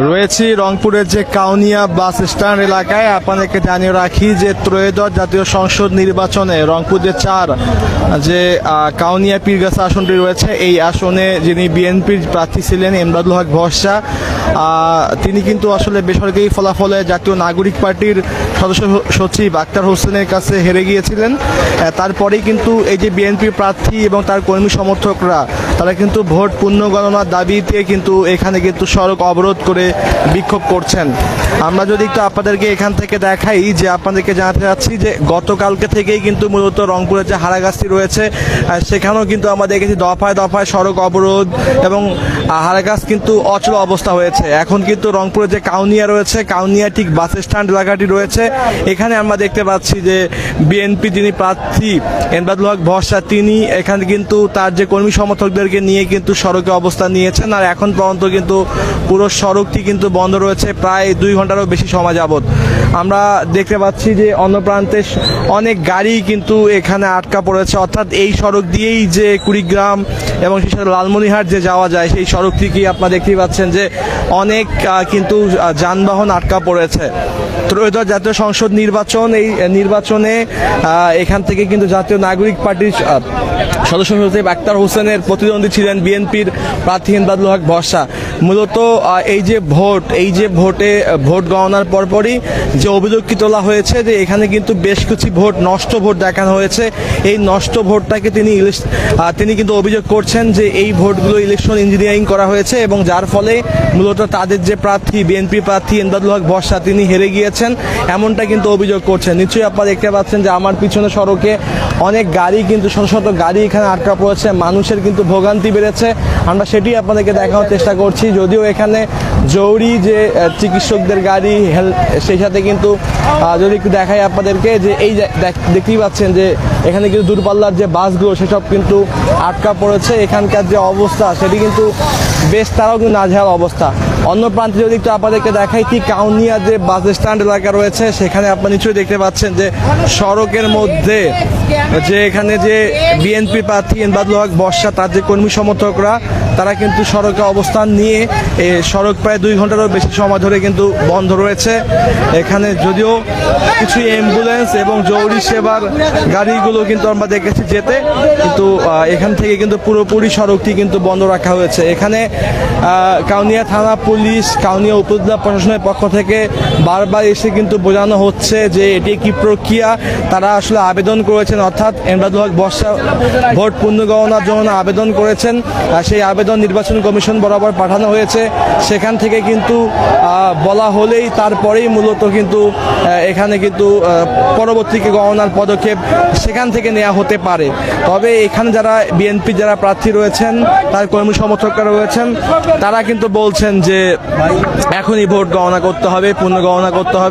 রয়েছি রংপুরের যে কাউনিয়া বাস স্ট্যান্ড এলাকায়। আপনাদেরকে জানিয়ে রাখি যে ত্রয়োদশ জাতীয় সংসদ নির্বাচনে রংপুর যে চার, যে কাউনিয়া পীরগাছা আসনটি রয়েছে, এই আসনে যিনি বিএনপির প্রার্থী ছিলেন এমদাদুল হক ভরসা তিনি কিন্তু আসলে বেসরকারি ফলাফলে জাতীয় নাগরিক পার্টির সদস্য সচিব আক্তার হোসেনের কাছে হেরে গিয়েছিলেন। তারপরেই কিন্তু এই যে বিএনপির প্রার্থী এবং তার কর্মী সমর্থকরা, তারা কিন্তু ভোট পুনর্গণনার দাবিতে কিন্তু এখানে কিন্তু সড়ক অবরোধ করে বিক্ষোভ করছেন। আমরা যদি একটু আপনাদেরকে এখান থেকে দেখাই যে আপনাদেরকে জানাতে চাচ্ছি যে গতকালকে থেকেই কিন্তু মূলত রংপুরের যে হারাগাছটি রয়েছে সেখানেও কিন্তু আমরা দেখেছি দফায় দফায় সড়ক অবরোধ এবং হারাগাছ কিন্তু অচল অবস্থা হয়েছে। এখন কিন্তু রংপুরের যে কাউনিয়া রয়েছে, কাউনিয়া ঠিক বাস স্ট্যান্ড এলাকাটি রয়েছে। এখানে আমরা দেখতে পাচ্ছি যে বিএনপি যিনি প্রার্থী এমদাদুল হক ভরসা, তিনি এখানে কিন্তু তার যে কর্মী সমর্থকদেরকে নিয়ে কিন্তু সড়কে অবস্থান নিয়েছেন। আর এখন পর্যন্ত কিন্তু পুরো সড়কটি কিন্তু বন্ধ রয়েছে, প্রায় দুই ঘন্টারও বেশি সময় যাবত আমরা দেখতে পাচ্ছি যে অন্য প্রান্তে অনেক গাড়ি কিন্তু এখানে আটকা পড়েছে। অর্থাৎ এই সড়ক দিয়েই যে কুড়িগ্রাম এবং সেই সাথে লালমনিহাট যে যাওয়া যায়, সেই সড়কটি কি আপনারা দেখতেই পাচ্ছেন যে অনেক কিন্তু যানবাহন আটকা পড়েছে। ত্রয়োদশ জাতীয় সংসদ নির্বাচন, এই নির্বাচনে এখান থেকে কিন্তু জাতীয় নাগরিক পার্টির সদস্য সচিব আক্তার হোসেনের প্রতিদ্বন্দ্বী ছিলেন বিএনপির প্রার্থী ইমদাদুল হক ভরসা। মূলত এই যে ভোট, এই যে ভোটে, ভোট গণনার পরপরই যে অভিযোগ কি তোলা হয়েছে যে এখানে কিন্তু বেশ কিছু ভোট, নষ্ট ভোট দেখানো হয়েছে। এই নষ্ট ভোটটাকে তিনি তিনি কিন্তু অভিযোগ করছেন যে এই ভোটগুলো ইলেকশন ইঞ্জিনিয়ারিং করা হয়েছে এবং যার ফলে মূলত তাদের যে প্রার্থী, বিএনপি প্রার্থী ইমদাদুল হক ভরসা তিনি হেরে গিয়েছেন, এমনটা কিন্তু অভিযোগ করছেন। নিশ্চয়ই আপনারা দেখতে পাচ্ছেন যে আমার পিছনে সড়কে অনেক গাড়ি কিন্তু শত শত গাড়ি এখানে আটকা পড়েছে, মানুষের কিন্তু ভোগান্তি বেড়েছে। আমরা সেটি আপনাদেরকে দেখানোর চেষ্টা করছি, যদিও এখানে জরুরি যে চিকিৎসকদের গাড়ি সেই সাথে কিন্তু যদি একটু দেখাই আপনাদেরকে যে এই দেখ- দেখতেই পাচ্ছেন যে এখানে কিন্তু দূরপাল্লার যে বাসগুলো, সেসব কিন্তু আটকা পড়েছে। এখানকার যে অবস্থা, সেটি কিন্তু বেশ তারাও কিন্তু নাজেহাল অবস্থা। অন্য প্রান্তে যদি একটু আপনাদেরকে দেখাই কি কাউনিয়া যে বাস স্ট্যান্ড এলাকা রয়েছে, সেখানে আপনারা নিশ্চয়ই দেখতে পাচ্ছেন যে সড়কের মধ্যে যে এখানে যে বিএনপি প্রার্থী এনবাদুল হক বর্ষা, তার যে কর্মী সমর্থকরা, তারা কিন্তু সড়কে অবস্থান নিয়ে সড়ক প্রায় দুই ঘন্টারও বেশি সময় ধরে কিন্তু বন্ধ রয়েছে। এখানে যদিও কিছু অ্যাম্বুলেন্স এবং জরুরি সেবার গাড়িগুলো কিন্তু আমরা দেখেছি যেতে, কিন্তু এখান থেকে কিন্তু পুরোপুরি সড়কটি কিন্তু বন্ধ রাখা হয়েছে। এখানে কাউনিয়া থানা পুলিশ, কাউনিয়া উপজেলা প্রশাসনের পক্ষ থেকে বারবার এসে কিন্তু বোঝানো হচ্ছে যে এটি কি প্রক্রিয়া। তারা আসলে আবেদন করেছেন, অর্থাৎ এমদাদুল হক বর্ষা ভোট পুনর্গণনার জন্য আবেদন করেছেন। সেই আবেদন নির্বাচন কমিশন বরাবর পাঠানো হয়েছে। সেখান থেকে কিন্তু আহ, বলা হলেই তারপরেই মূলত কিন্তু এখানে কিন্তু পরবর্তীকে গণনার পদক্ষেপ সেখান থেকে নেওয়া হতে পারে। তবে এখানে যারা বিএনপি যারা প্রার্থী রয়েছেন তার কর্মী সমর্থকরা রয়েছেন তারা কিন্তু বলছেন যে এখনই ভোট গণনা করতে হবে পুনর্গণনা করতে হবে।